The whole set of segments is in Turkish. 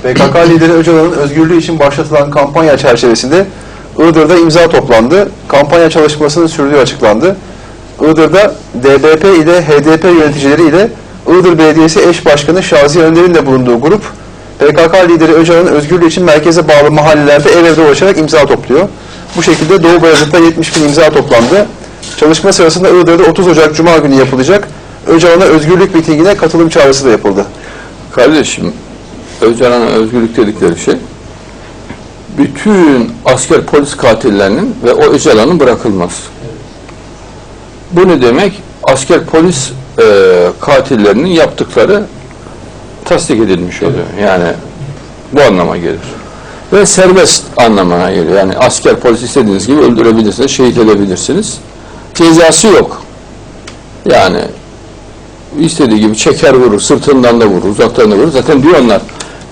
PKK lideri Öcalan'ın özgürlüğü için başlatılan kampanya çerçevesinde Iğdır'da imza toplandı. Kampanya çalışmasının sürdüğü açıklandı. Iğdır'da DBP ile HDP yöneticileri ile Iğdır Belediyesi eş başkanı Şaziye Önder'in de bulunduğu grup PKK lideri Öcalan'ın özgürlüğü için merkeze bağlı mahallelerde ev evde ulaşarak imza topluyor. Bu şekilde Doğu Bayazıt'ta 70 bin imza toplandı. Çalışma sırasında Iğdır'da 30 Ocak Cuma günü yapılacak Öcalan'a özgürlük mitingine katılım çağrısı da yapıldı. Kardeşim, Öcalan'a özgürlük dedikleri şey, bütün asker polis katillerinin ve o Öcalan'ın bırakılması. Bu ne demek? Asker polis e, katillerinin yaptıkları tasdik edilmiş oluyor. Yani bu anlama gelir. Ve serbest anlamına geliyor. Yani asker polis istediğiniz gibi öldürebilirsiniz, şehit edebilirsiniz. Cezası yok. Yani istediği gibi çeker vurur, sırtından da vurur, uzaktan da vurur. Zaten diyor onlar,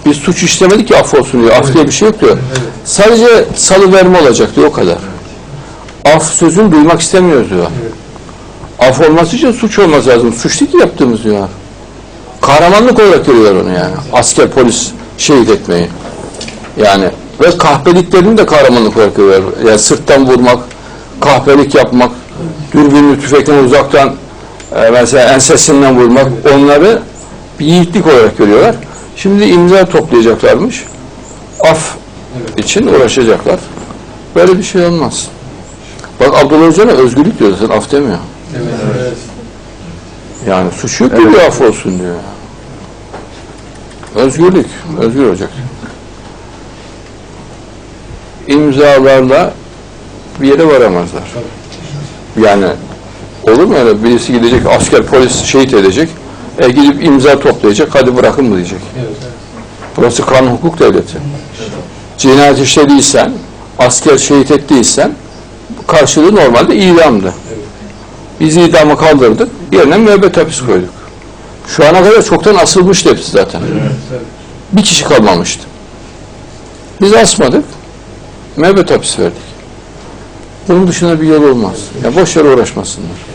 biz suç işlemedik ki af olsun diyor. Af diye bir şey yok diyor. Sadece salıverme olacak diyor o kadar. Af sözünü duymak istemiyoruz diyor. Af olması için suç olması lazım. Suç değil ki yaptığımız diyor. Kahramanlık olarak görüyorlar onu yani. Asker, polis şehit etmeyi. Yani ve kahpeliklerini de kahramanlık olarak görüyorlar. Yani sırttan vurmak, kahpelik yapmak, dürbünlü tüfekten uzaktan e, mesela ensesinden vurmak onları bir yiğitlik olarak görüyorlar. Şimdi imza toplayacaklarmış. Af için uğraşacaklar. Böyle bir şey olmaz. Bak Abdullah Öcalan özgürlük diyor zaten af demiyor. Yani suç yok ki bir af olsun diyor. Özgürlük, özgür olacak. İmzalarla bir yere varamazlar. Yani olur mu öyle birisi gidecek asker polis şehit edecek e, gidip imza toplayacak hadi bırakın mı diyecek. Burası kanun hukuk devleti. Cinayet işlediysen asker şehit ettiysen karşılığı normalde idamdı. Biz idamı kaldırdık yerine müebbet hapis koyduk. Şu ana kadar çoktan asılmıştı hepsi zaten. Bir kişi kalmamıştı. Biz asmadık. Müebbet hapis verdik. Bunun dışında bir yol olmaz. Ya boş yere uğraşmasınlar.